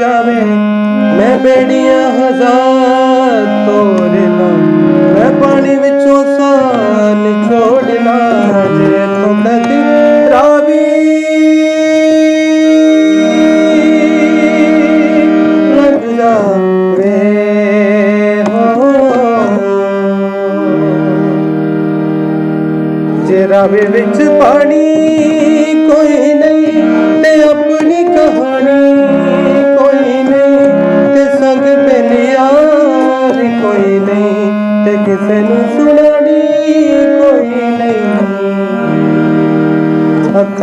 ਜਾਵੇ। ਮੈਂ ਬੇੜੀਆਂ ਹਜ਼ਾਰ ਤੋੜ ਲਾਂ। ਮੈਂ ਪਾਣੀ ਵਿੱਚੋਂ ਸਾਹ ਨਿਚੋੜ ਲਾਂ। ਜੇ ਤੂੰ ਕਦੇ ਰਾਵੀ ਲੱਗ ਜਾਵੇ ਹੋ। ਜੇ ਰਾਵੇ ਵਿੱਚ ਪਾਣੀ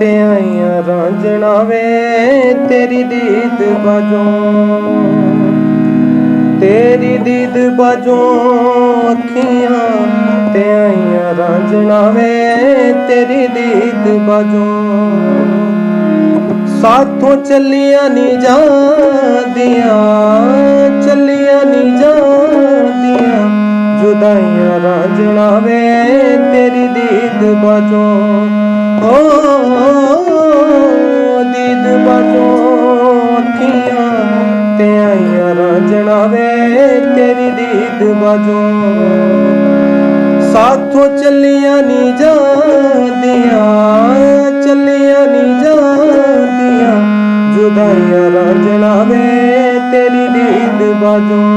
ਤੇ ਆਈਆਂ ਰਾਂਝਣਾ ਵੇ ਤੇਰੀ ਦੀਦ ਬਾਜੋਂ। ਤੇਰੀ ਦੀਦ ਬਾਜੋਂ ਅੱਖੀਆਂ ਤੇ ਆਈਆਂ ਰਾਂਝਣਾ ਵੇ ਤੇਰੀ ਦੀਦ ਬਾਜੋਂ। ਸਾਥੋਂ ਚੱਲੀਆਂ ਨਹੀਂ ਜਾਂਦੀਆਂ, ਚੱਲੀਆਂ ਨਹੀਂ ਜਾਂਦੀਆਂ। ਜੁਦਾਈਆਂ ਰਾਂਝਣਾ ਵੇ ਤੇਰੀ ਦੀਦ ਬਾਜੋਂ। ਦੀਦ ਬਾਜੋਂ ਤੇ ਆਈਆਂ ਰਾਂਝਣਾ ਵੇ ਤੇਰੀ ਦੀਦ ਬਾਜੋਂ ਸਾਥੋਂ ਚੱਲੀਆਂ ਨਹੀਂ ਜਾਂਦੀਆਂ, ਚੱਲੀਆਂ ਨਹੀਂ ਜਾਂਦੀਆਂ। ਜੁਦਾਈਆਂ ਰਾਂਝਣਾ ਵੇ ਤੇਰੀ ਦੀਦ ਬਾਜੋਂ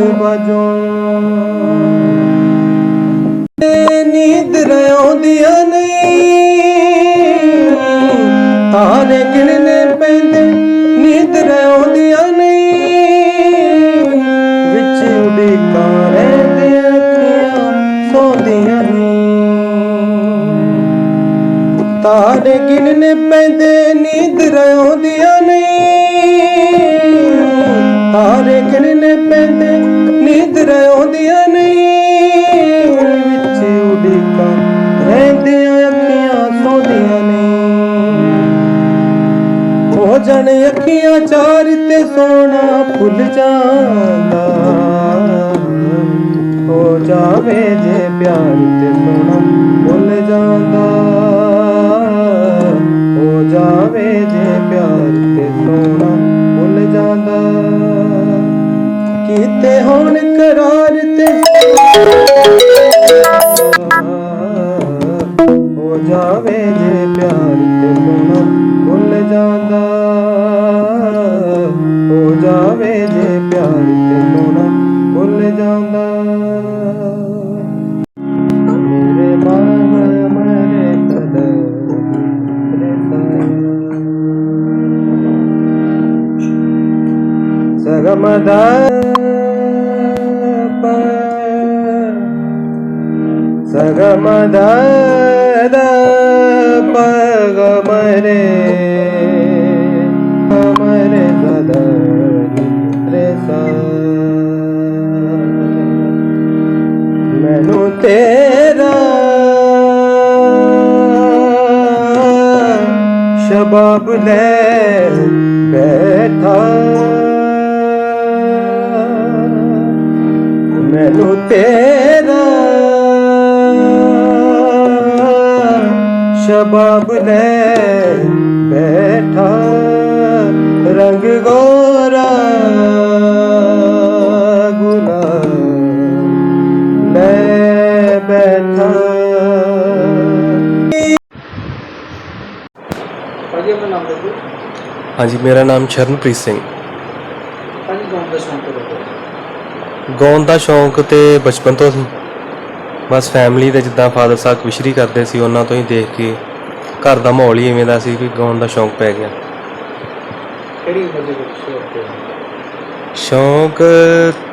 ਦੀਦ ਬਾਜੋਂ ਨੀਂਦ ਰਿਆਉਂਦੀਆਂ ਨਹੀਂ। ਤਾਰੇ ਗਿਣਨੇ ਪੈਂਦੇ, ਨੀਂਦ ਰਿਆਉਂਦੀਆਂ ਨਹੀਂ। ਵਿੱਚ ਉਡੀਕਾਂ ਰਹਿੰਦੇ ਅੱਖੀਆਂ, ਸੌਂਦੀਆਂ ਨਹੀਂ। ਤਾਰੇ ਗਿਣਨੇ ਪੈਂਦੇ, ਨੀਂਦ ਰਿਆਉਂਦੀਆਂ ਨਹੀਂ। ਤਾਰੇ ਗਿਣਨੇ ਪੈਂਦੇ ਨੀਂਦ ਰਿਆਉਂਦੀਆਂ ਨਹੀਂ ਵਿੱਚ ਉਡੀਕਾਂ ਰਹਿੰਦੀਆਂ ਅੱਖੀਆਂ ਸੌਂਦੀਆਂ ਨਹੀਂ ਹੋ ਜਾਣ ਅੱਖੀਆਂ ਚਾਰ ਤੇ ਸੋਣਾ ਭੁੱਲ ਜਾਂਦਾ ਹੋ ਜਾਵੇ ਜੇ ਪਿਆਰ ਤੇ ਸੋਣਾ ਭੁੱਲ ਜਾਂਦਾ ਹੋਣ ਹੋ ਜਾਵੇ ਜੇ ਪਿਆਰ ਤੇ ਸੋਣਾ ਭੁੱਲ ਜਾਂਦਾ। ਹੋ ਜਾਵੇ ਜੇ ਪਿਆਰ ਤੇ ਸੋਣਾ ਭੁੱਲ ਜਾਂਦਾ। ਮੇਰੇ ਮਨ ਮਰੇ ਕਦਰ ਸਗਮਦਾ ಸಗಮದ ಪಗಮರೆ ಮರೆ ಸದ ರೆ ಸ ਮੈਨੂੰ ਤੇਰਾ ਸ਼ਬਾਬ ਲੈ ਬੈਠਾ ਮੈਨੂੰ ਤੇਰਾ ਸ਼ਬਾਬ ਲੈ ਬੈਠਾ ਰੰਗ ਗੋਰਾ ਗੁਲਾਬ ਲੈ ਬੈਠਾ। ਹਾਂਜੀ ਮੇਰਾ ਨਾਮ ਸ਼ਰਨਪ੍ਰੀਤ ਸਿੰਘ। ਭਾਜੀ ਗਾਉਣ ਦਾ ਸ਼ੌਂਕ ਕਦੋਂ ਤੋਂ ਗਾਉਣ ਦਾ ਸ਼ੌਂਕ ਤੇ ਬਚਪਨ ਤੋਂ ਸੀ ਬਸ ਫੈਮਿਲੀ ਦੇ ਜਿੱਦਾਂ ਫਾਦਰ ਸਾਹਿਬ ਕਵਿਸ਼ਰੀ ਕਰਦੇ ਸੀ ਉਹਨਾਂ ਤੋਂ ਹੀ ਦੇਖ ਕੇ ਘਰ ਦਾ ਮਾਹੌਲ ਹੀ ਐਵੇਂ ਦਾ ਸੀ ਵੀ ਗਾਉਣ ਦਾ ਸ਼ੌਂਕ ਪੈ ਗਿਆ। ਕਿਹੜੀ ਉਮਰ ਦੇ ਵਿੱਚ ਸ਼ੁਰੂ ਹੋਇਆ ਸ਼ੌਂਕ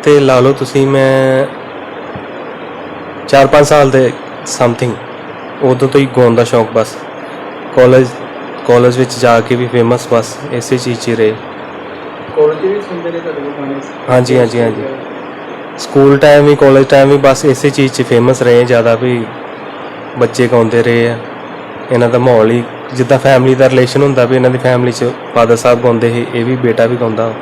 ਤੇ ਲਾ ਲਓ ਤੁਸੀਂ ਮੈਂ 4-5 ਸਾਲ ਦੇ ਸਮਥਿੰਗ ਉਦੋਂ ਤੋਂ ਹੀ ਗਾਉਣ ਦਾ ਸ਼ੌਂਕ ਬਸ। ਕਾਲਜ ਕਾਲਜ ਵਿੱਚ ਜਾ ਕੇ ਵੀ ਫੇਮਸ ਬਸ ਇਸੇ ਚੀਜ਼ 'ਚ ਹੀ ਰਹੇ। ਕਾਲਜ ਵੀ ਸੁਣਦੇ ਨੇ ਤੁਹਾਡੇ ਗਾਣੇ? ਹਾਂਜੀ, ਹਾਂਜੀ, ਹਾਂਜੀ। ਸਕੂਲ ਟਾਈਮ ਵੀ ਕਾਲਜ ਟਾਈਮ ਵੀ ਬਸ ਇਸੇ ਚੀਜ਼ 'ਚ ਫੇਮਸ ਰਹੇ ਜ਼ਿਆਦਾ ਵੀ ਬੱਚੇ ਗਾਉਂਦੇ ਰਹੇ ਆ। ਇਹਨਾਂ ਦਾ ਮਾਹੌਲ ਹੀ ਜਿੱਦਾਂ ਫੈਮਿਲੀ ਦਾ ਰਿਲੇਸ਼ਨ ਹੁੰਦਾ ਵੀ ਇਹਨਾਂ ਦੀ ਫੈਮਿਲੀ 'ਚ ਫਾਦਰ ਸਾਹਿਬ ਗਾਉਂਦੇ ਸੀ ਇਹ ਵੀ ਬੇਟਾ ਵੀ ਗਾਉਂਦਾ।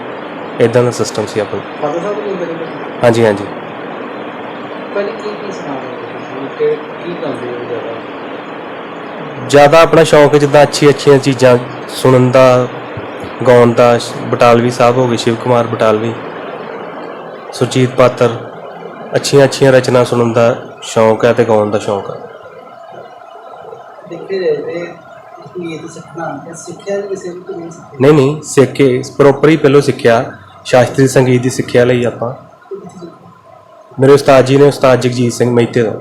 ਇਦਾਂ ਦਾ ਸਿਸਟਮ ਸੀ ਆਪਣਾ। ਫਾਦਰ ਸਾਹਿਬ ਨੇ ਹਾਂਜੀ ਹਾਂਜੀ। ਪਹਿਲੇ ਕੀ ਕੀ ਸੁਣਾਉਂਦੇ ਹੋ ਤੁਸੀਂ? ਕਿ ਕੀ ਗਾਉਂਦੇ ਹੋ ਜ਼ਿਆਦਾ? ਜ਼ਿਆਦਾ ਆਪਣਾ ਸ਼ੌਂਕ ਜਿੱਦਾਂ ਅੱਛੀ ਅੱਛੀਆਂ ਚੀਜ਼ਾਂ ਸੁਣਨ ਦਾ ਗਾਉਣ ਦਾ ਬਟਾਲਵੀ ਸਾਹਿਬ ਹੋ ਗਏ ਸ਼ਿਵ ਕੁਮਾਰ ਬਟਾਲਵੀ। ਸੁਰਜੀਤ ਪਾਤਰ ਅੱਛੀਆਂ ਅੱਛੀਆਂ ਰਚਨਾ ਸੁਣਨ ਦਾ ਸ਼ੌਂਕ ਹੈ ਤੇ ਗਾਉਣ ਦਾ ਸ਼ੌਂਕ ਹੈ। ਦੇਖੇ ਜਾਏ ਤੇ ਸੰਗੀਤ ਸਿੱਖਣਾ ਤੇ ਸਿੱਖਿਆ ਵੀ ਕਿਸੇ ਵੀ ਤੋਂ ਨਹੀਂ ਨਹੀਂ ਨਹੀਂ ਸਿੱਖ ਕੇ ਪ੍ਰੋਪਰ ਹੀ ਪਹਿਲਾਂ ਸਿੱਖਿਆ ਸ਼ਾਸਤਰੀ ਸੰਗੀਤ ਦੀ ਸਿੱਖਿਆ ਲਈ ਆਪਾਂ। ਮੇਰੇ ਉਸਤਾਦ ਜੀ ਨੇ ਉਸਤਾਦ ਜਗਜੀਤ ਸਿੰਘ ਮਹਿਤੇ ਤੋਂ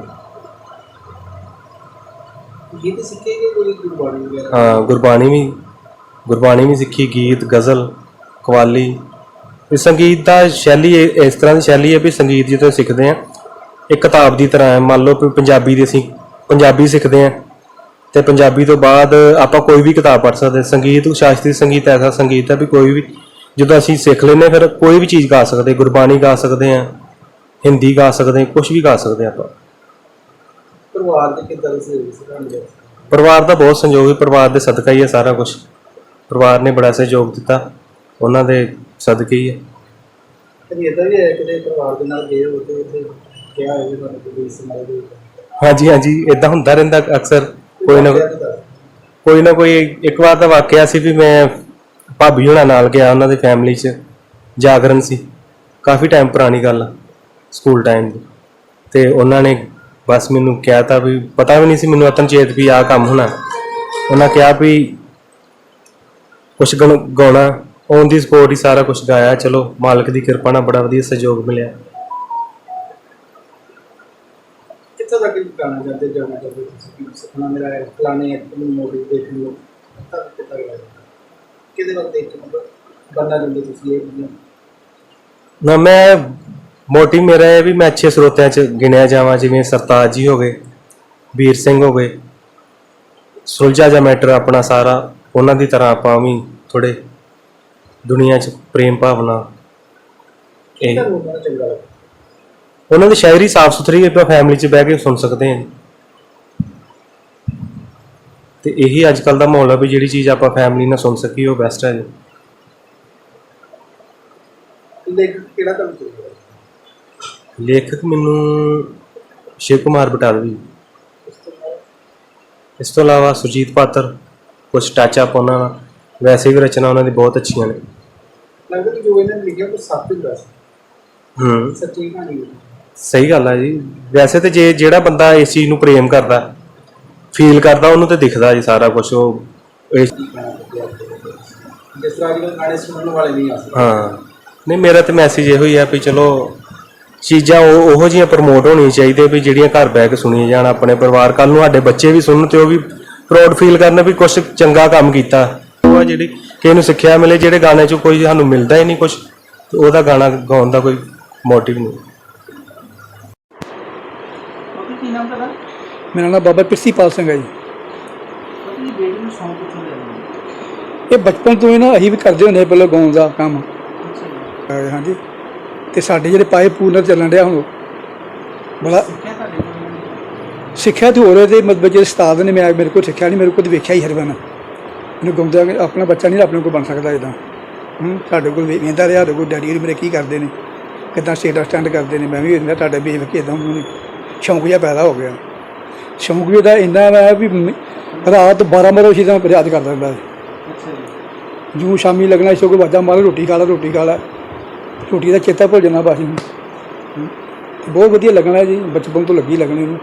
ਗੀਤ ਸਿੱਖੇ ਕਿ ਕੋਈ ਗੁਰਬਾਣੀ ਵਗੈਰਾ। ਹਾਂ ਗੁਰਬਾਣੀ ਵੀ ਗੁਰਬਾਣੀ ਵੀ ਸਿੱਖੀ ਗੀਤ ਗਜ਼ਲ ਕਵਾਲੀ ਇਹ ਸੰਗੀਤ ਦਾ ਸ਼ੈਲੀ ਇਹ- ਇਸ ਤਰ੍ਹਾਂ ਦੀ ਸ਼ੈਲੀ ਹੈ ਵੀ ਸੰਗੀਤ ਜਦੋਂ ਸਿੱਖਦੇ ਆ ਇੱਕ ਕਿਤਾਬ ਦੀ ਤਰ੍ਹਾਂ ਹੈ। ਮੰਨ ਲਓ ਵੀ ਪੰਜਾਬੀ ਦੀ ਅਸੀਂ ਪੰਜਾਬੀ ਸਿੱਖਦੇ ਆ ਤੇ ਪੰਜਾਬੀ ਤੋਂ ਬਾਅਦ ਆਪਾਂ ਕੋਈ ਵੀ ਕਿਤਾਬ ਪੜ੍ਹ ਸਕਦੇ ਹਾਂ। ਸੰਗੀਤ ਸ਼ਾਸਤਰੀ ਸੰਗੀਤ ਐਸਾ ਸੰਗੀਤ ਹੈ ਵੀ ਕੋਈ ਵੀ ਜਦੋਂ ਅਸੀਂ ਸਿੱਖ ਹਾਂ, ਫਿਰ ਕੋਈ ਵੀ ਚੀਜ਼ ਗਾ ਸਕਦੇ ਗੁਰਬਾਣੀ ਗਾ ਸਕਦੇ ਆ ਹਿੰਦੀ ਗਾ ਸਕਦੇ ਕੁਝ ਵੀ ਗਾ ਸਕਦੇ ਹਾਂ ਆਪਾਂ। ਪਰਿਵਾਰ ਦੇ ਕਿੱਦਾਂ ਦੇ ਸਹਿਯੋਗ ਸੀ ਤੁਹਾਨੂੰ ਜੀ? ਪਰਿਵਾਰ ਦਾ ਬਹੁਤ ਸੰਯੋਗ ਹੈ। ਪਰਿਵਾਰ ਦੇ ਸਦਕਾ ਹੀ ਹੈ ਸਾਰਾ ਕੁਝ ਪਰਿਵਾਰ ਨੇ ਬੜਾ ਸਹਿਯੋਗ ਦਿੱਤਾ। ਉਹਨਾਂ ਦੇ ਸਦਕੇ ਹੀ ਹੈ ਕਦੀ ਇਦਾਂ ਵੀ ਹੈ ਕਿਤੇ ਪਰਿਵਾਰ ਦੇ ਨਾਲ ਗਏ ਹੋ ਤੇ ਉੱਥੇ ਕਿਹਾ ਹੋਵੇ ਤੁਹਾਨੂੰ ਕੋਈ ਸਮਾਲ ਦੇ ਹਾਂਜੀ ਹਾਂਜੀ ਇਦਾਂ ਹੁੰਦਾ ਰਹਿੰਦਾ ਅਕਸਰ। ਕੋਈ ਨਾ ਕੋਈ ਨਾ ਕੋਈ ਇੱਕ ਵਾਰ ਤਾਂ ਵਾਕਿਆ ਸੀ ਵੀ ਮੈਂ ਭਾਬੀ ਹੋਣਾ ਨਾਲ ਗਿਆ ਉਹਨਾਂ ਦੀ ਫੈਮਿਲੀ 'ਚ ਜਾਗਰਣ ਸੀ। ਕਾਫੀ ਟਾਈਮ ਪੁਰਾਣੀ ਗੱਲ ਆ, ਸਕੂਲ ਟਾਈਮ ਦੀ। ਤੇ ਉਹਨਾਂ ਨੇ ਬਸ ਮੈਨੂੰ ਕਿਹਾ ਤਾਂ ਵੀ ਪਤਾ ਵੀ ਨਹੀਂ ਸੀ ਮੈਨੂੰ ਅਤਨਚੇਤ ਵੀ ਆਹ ਕੰਮ ਹੋਣਾ। ਉਹਨਾਂ ਕਿਹਾ ਵੀ ਕੁਛ ਗਣ- ਗਾਉਣਾ ਔਨ ਦੀ ਸਪੋਰਟ ਹੀ ਸਾਰਾ ਕੁਝ ਗਾਇਆ ਚਲੋ ਮਾਲਕ ਦੀ ਕਿਰਪਾ ਨਾਲ ਬੜਾ ਵਧੀਆ ਸਹਿਯੋਗ ਮਿਲਿਆ। ਕਿੱਥੇ ਤੱਕ ਗਾਣਾ ਜਾਂਦੇ ਜਾਣਾ ਚਾਹੁੰਦੇ ਤੁਸੀਂ? ਕਿ ਸੁਪਨਾ ਮੇਰਾ ਹੈ ਫਲਾਣੇ ਐਕਟਰ ਨੂੰ ਮੂਵੀ ਦੇਖਣ ਨੂੰ। ਤੱਕ ਕਿੱਥੇ ਤੱਕ ਲੱਗਦਾ ਕਿਹਦੇ ਵੱਲ ਦੇਖ ਕੇ ਮਤਲਬ ਬੰਨਾ ਜਾਂਦੇ ਤੁਸੀਂ ਇਹ ਚੀਜ਼ਾਂ? ਨਾ ਮੈਂ ਮੋਟਿਵ ਮੇਰਾ ਇਹ ਵੀ ਮੈਂ ਅੱਛੇ ਸਰੋਤਿਆਂ ਚ ਗਿਣਿਆ ਜਾਵਾਂ ਜਿਵੇਂ ਸਰਤਾਜ ਜੀ ਹੋ ਗਏ ਵੀਰ ਸਿੰਘ ਹੋ ਗਏ ਸੁਲਝਾ ਜਾ ਮੈਟਰ ਆਪਣਾ ਸਾਰਾ ਉਹਨਾਂ ਦੀ ਤਰ੍ਹਾਂ ਆਪਾਂ ਵੀ ਥੋੜੇ ਦੁਨੀਆ 'ਚ ਪ੍ਰੇਮ ਭਾਵਨਾ। ਇਹ ਚੰਗਾ ਲੱਗਦਾ। ਉਹਨਾਂ ਦੀ ਸ਼ਾਇਰੀ ਸਾਫ਼ ਸੁਥਰੀ ਹੈ ਆਪਾਂ ਫੈਮਿਲੀ 'ਚ ਬਹਿ ਕੇ ਸੁਣ ਸਕਦੇ ਹਾਂ। ਤੇ ਇਹੀ ਅੱਜ ਕੱਲ ਦਾ ਮਾਹੌਲ ਹੈ ਵੀ ਜਿਹੜੀ ਚੀਜ਼ ਆਪਾਂ ਫੈਮਿਲੀ ਨਾਲ ਸੁਣ ਸਕੀਏ ਉਹ ਬੈਸਟ ਹੈ ਜੀ। ਲੇਖਕ ਕਿਹੜਾ ਤੁਹਾਨੂੰ ਚਾਹੀਦਾ ਲੇਖਕ ਮੈਨੂੰ ਸ਼ਿਵ ਕੁਮਾਰ ਬਟਾਲਵੀ। ਇਸ ਤੋਂ ਇਲਾਵਾ? ਸੁਰਜੀਤ ਪਾਤਰ ਕੁਝ ਟੱਚ ਅਪ ਉਹਨਾਂ ਨਾਲ। ਵੈਸੇ ਵੀ ਰਚਨਾ ਉਹਨਾਂ ਦੀ ਬਹੁਤ ਅੱਛੀਆਂ ਨੇ। ਲੱਗਦਾ ਕਿ ਜੋ ਇਹਨਾਂ ਨੇ ਲਿਖਿਆ ਉਹ ਸੱਚ ਹੁੰਦਾ ਸੀ। ਹੂੰ। ਸੱਚੀ ਕਹਾਣੀ ਹੈ ਸਹੀ ਗੱਲ ਹੈ ਜੀ। ਵੈਸੇ ਤੇ ਜੇ ਜਿਹੜਾ ਬੰਦਾ ਇਸ ਚੀਜ਼ ਨੂੰ ਪ੍ਰੇਮ ਕਰਦਾ ਫੀਲ ਕਰਦਾ ਉਹਨੂੰ ਤੇ ਦਿਖਦਾ ਜੀ ਸਾਰਾ ਕੁਝ ਉਹ ਇਸ ਕੀ ਕਹਿਣਾ ਚਾਹੁੰਦੇ ਹੋ? ਜਿਸ ਤਰ੍ਹਾਂ ਅੱਜ ਕੱਲ੍ਹ ਗਾਣੇ ਸੁਣਨ ਵਾਲੇ ਨਹੀਂ ਆ। ਹਾਂ। ਨਹੀਂ ਮੇਰਾ ਤੇ ਮੈਸੇਜ ਇਹੋ ਹੀ ਆ ਵੀ ਚਲੋ ਚੀਜ਼ਾਂ ਉਹ ਉਹੋ ਜਿਹੀਆਂ ਪ੍ਰਮੋਟ ਹੋਣੀਆਂ ਚਾਹੀਦੀਆਂ ਵੀ ਜਿਹੜੀਆਂ ਘਰ ਬਹਿ ਕੇ ਸੁਣੀਆਂ ਜਾਣ ਆਪਣੇ ਪਰਿਵਾਰ। ਕੱਲ ਨੂੰ ਸਾਡੇ ਬੱਚੇ ਵੀ ਸੁਣਨ ਤੇ ਉਹ ਵੀ ਪ੍ਰਾਊਡ ਫੀਲ ਕਰਨ ਵੀ ਕੁਝ ਚੰਗਾ ਕੰਮ ਕੀਤਾ। ਉਹ ਆ ਜਿਹੜੀ ਕਿਸੇ ਨੂੰ ਸਿੱਖਿਆ ਮਿਲੇ ਜਿਹੜੇ ਗਾਣੇ 'ਚੋਂ ਕੋਈ ਸਾਨੂੰ ਮਿਲਦਾ ਹੀ ਨਹੀਂ ਕੁਝ ਤੇ ਉਹਦਾ ਗਾਣਾ ਗਾਉਣ ਦਾ ਕੋਈ ਮੋਟਿਵ ਨਹੀਂ। ਬਾਕੀ ਕੀ ਨਾਮ ਤੁਹਾਡਾ? ਮੇਰਾ ਨਾਮ ਬਾਬਾ ਪਿਰਸੀਪਾਲ ਸਿੰਘ ਹੈ ਜੀ। ਬਾਕੀ ਬੇਟੀ ਨੂੰ ਸ਼ੌਂਕ ਕਿੱਥੋਂ ਲਿਆ ਇਹ ਬਚਪਨ ਤੋਂ ਹੀ ਨਾ ਅਸੀਂ ਵੀ ਕਰਦੇ ਹੁੰਦੇ ਪਹਿਲਾਂ ਗਾਉਣ ਦਾ ਕੰਮ। ਅੱਛਾ ਜੀ। ਅਹ ਹਾਂਜੀ ਤੇ ਸਾਡੇ ਜਿਹੜੇ ਪਾਏ ਪੂਨਰ ਚੱਲਣ ਡਿਆ ਹੁਣ ਬੜਾ ਸਿੱਖਿਆ ਤੁਹਾਡੇ ਕੋਲ ਸਿੱਖਿਆ ਤੇ ਹੋ ਰਿਹਾ ਤੇ ਮਤਲਬ ਜਿਹੜੇ ਉਸਤਾਦ ਨੇ ਮੈਂ ਮੇਰੇ ਕੋਲ ਸਿੱਖਿਆ ਨਹੀਂ ਮੇਰੇ ਕੋਲ ਤਾਂ ਵੇਖਿਆ ਹੀ ਹਰਵਨ ਇਹਨੂੰ ਗਾਉਂਦਾ ਕਿ ਆਪਣਾ ਬੱਚਾ ਨਹੀਂ ਆਪਣੇ ਕੋਲ ਬਣ ਸਕਦਾ ਇਦਾਂ ਹੂੰ ਸਾਡੇ ਕੋਲ ਵੇ- ਵੇਖਦਾ ਰਿਹਾ ਸਾਡੇ ਕੋਲ ਡੈਡੀ ਹੋਰੀ ਮੇਰੇ ਕੀ ਕਰਦੇ ਨੇ ਕਿੱਦਾਂ ਸਟੇਟ ਸਟੈਂਡ ਕਰਦੇ ਨੇ ਮੈਂ ਵੀ ਇਹਨਾਂ ਤੁਹਾਡਾ ਵੇਖ ਵੇਖ ਕੇ ਇਦਾਂ ਮੈਨੂੰ ਸ਼ੌਂਕ ਜਿਹਾ ਪੈਦਾ ਹੋ ਗਿਆ ਸ਼ੌਂਕ ਵੀ ਇਹਦਾ ਇੰਨਾ ਵਾ ਵੀ ਰਾਤ 12 ਵਜੇ ਤਰ੍ਹਾਂ ਯਾਦ ਕਰਦਾ ਹੁੰਦਾ। ਅੱਛਾ ਜੀ ਜੂ ਸ਼ਾਮੀ ਲੱਗਣਾ ਇਸੋ ਕੋ ਵਾਜਾ ਮਾਰ ਰੋਟੀ ਖਾ ਲਾ ਰੋਟੀ ਖਾ ਲਾ ਰੋਟੀ ਦਾ ਚੇਤਾ ਭੁੱਲ ਜਾਣਾ ਬਸ। ਬਹੁਤ ਵਧੀਆ ਲੱਗਣਾ ਜੀ ਬਚਪਨ ਤੋਂ ਲੱਗੀ ਲੱਗਣੀ ਨੂੰ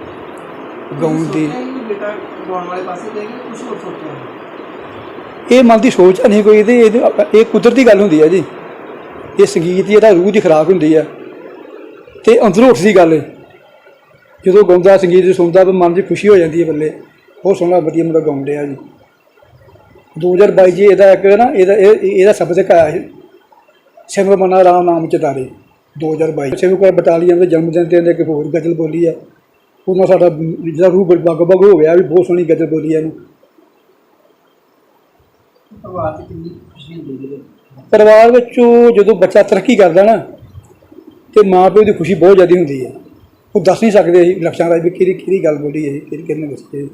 ਗਾਉਣ ਦੀ ਬੇਟਾ ਗਾਉਣ ਵਾਲੇ ਪਾਸੇ ਜਾਏਗਾ ਕੁਝ ਹੋਰ ਸੋਚਿਆ ਹੈ? ਇਹ ਮਨ ਦੀ ਸੋਚ ਨਹੀਂ ਕੋਈ ਤੇ ਇਹ ਇਹ ਕੁਦਰਤੀ ਗੱਲ ਹੁੰਦੀ ਹੈ ਜੀ। ਇਹ ਸੰਗੀਤ ਦੀ, ਇਹਦਾ ਰੂਹ ਦੀ ਖੁਰਾਕ ਹੁੰਦੀ ਹੈ ਤੇ ਅੰਦਰੋਂ ਉੱਠਦੀ ਗੱਲ। ਹੈ ਜਦੋਂ ਗਾਉਂਦਾ, ਸੰਗੀਤ ਸੁਣਦਾ, ਤਾਂ ਮਨ ਦੀ ਖੁਸ਼ੀ ਹੋ ਜਾਂਦੀ ਹੈ ਬੱਲੇ। ਬਹੁਤ ਸੋਹਣਾ, ਵਧੀਆ ਮੁੰਡਾ ਗਾਉਂਦੇ ਆ ਜੀ। 2022 ਜੀ, ਇਹਦਾ ਇੱਕ ਨਾ, ਇਹਦਾ, ਇਹ- ਇਹਦਾ ਸ਼ਬਦ ਇੱਕ ਆਇਆ ਸੀ। ਸਿਮਰ ਮਨਾ ਰਾਮ ਨਾਮ ਚਿਤਾਰੇ 2022 ਸਿਵਕਰ ਬਟਾਲੀਅਨ ਦੇ ਜਨਮ ਦਿਨ ਤੇ ਇਹਨੇ ਇੱਕ ਹੋਰ ਗਜ਼ਲ ਬੋਲੀ ਹੈ ਉਹਨਾਂ ਸਾਡਾ, ਜਿਹੜਾ ਰੂਹ ਬਗ ਬਗ ਹੋ ਗਿਆ, ਵੀ ਬਹੁਤ ਸੋਹਣੀ ਗਜ਼ਲ ਬੋਲੀ ਹੈ ਇਹਨੂੰ। ਪਰਿਵਾਰ 'ਚ ਕਿੰਨੀ ਖੁਸ਼ੀ ਹੁੰਦੀ ਹੈ ਪਰਿਵਾਰ ਵਿੱਚੋਂ ਜਦੋਂ ਬੱਚਾ ਤਰੱਕੀ ਕਰਦਾ ਨਾ, ਤੇ ਮਾਂ ਪਿਓ ਦੀ ਖੁਸ਼ੀ ਬਹੁਤ ਜ਼ਿਆਦਾ ਹੁੰਦੀ ਹੈ। ਉਹ ਦੱਸ ਨਹੀਂ ਸਕਦੇ ਸੀ ਲਕਸ਼ਾਂ ਰਾਜ ਵੀ ਕਿਹੜੀ ਕਿਹੜੀ ਗੱਲ ਬੋਲੀ ਹੈ, ਕਿਹੜੀ ਕਿਹਨੇ ਦੱਸੀ ਹੈ।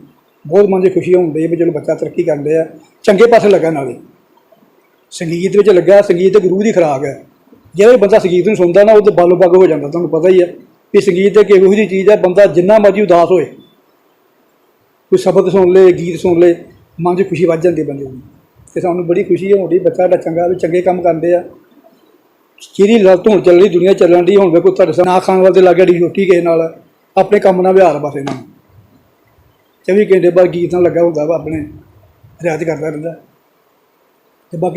ਬਹੁਤ ਮਨ ਦੀ ਖੁਸ਼ੀ ਹੁੰਦੀ ਹੈ ਵੀ ਚਲੋ ਬੱਚਾ ਤਰੱਕੀ ਕਰ ਲਿਆ, ਚੰਗੇ ਪਾਸੇ ਲੱਗਾ ਨਾਲੇ। ਸੰਗੀਤ ਵਿੱਚ ਲੱਗਾ, ਸੰਗੀਤ ਤੇ ਗੁਰੂ ਦੀ ਖੁਰਾਕ ਹੈ। ਜਿਹੜਾ ਬੰਦਾ ਸੰਗੀਤ ਨੂੰ ਸੁਣਦਾ ਨਾ, ਉਹ ਤੇ ਬਾਲੋ ਬੱਗ ਹੋ ਜਾਂਦਾ, ਤੁਹਾਨੂੰ ਪਤਾ ਹੀ ਹੈ ਵੀ ਸੰਗੀਤ ਇੱਕ ਇਹੋ ਜਿਹੀ ਚੀਜ਼ ਹੈ, ਬੰਦਾ ਜਿੰਨਾ ਮਰਜ਼ੀ ਉਦਾਸ ਹੋਏ। ਕੋਈ ਸ਼ਬਦ ਸੁਣ ਲੇ, ਗੀਤ ਸੁਣ ਲੇ, ਮਨ 'ਚ ਖੁਸ਼ੀ ਵੱਜ ਜਾਂਦੀ ਬੰਦੇ ਦੀ। ਤੇ ਸਾਨੂੰ ਬੜੀ ਖੁਸ਼ੀ ਹੁੰਦੀ ਬੱਚਾ ਸਾਡਾ ਚੰਗਾ, ਵੀ ਚੰਗੇ ਕੰਮ ਕਰਦੇ ਆ। ਜਿਹੜੀ ਲੱਤ ਹੁਣ ਚੱਲ ਰਹੀ ਦੁਨੀਆ ਚੱਲਣ ਦੀ ਹੁਣ ਵੇਖੋ ਤੁਹਾਡੇ ਸਾਹਮਣੇ, ਨਾ ਖਾਣ ਵਾਲੇ ਦੇ ਲਾਗੇ ਡੀ ਰੋਟੀ ਕਿਸੇ ਨਾਲ, ਆਪਣੇ ਕੰਮ ਨਾਲ ਵਿਹਾਰ ਬਸ ਇਹਨਾਂ ਨੂੰ 24 ਘੰਟੇ ਬਾਅਦ ਗੀਤ ਨਾਲ ਲੱਗਾ ਹੁੰਦਾ ਵਾ ਆਪਣੇ, ਰਿਆਜ਼ ਕਰਦਾ ਰਹਿੰਦਾ। ਤੇ ਬਾਕੀ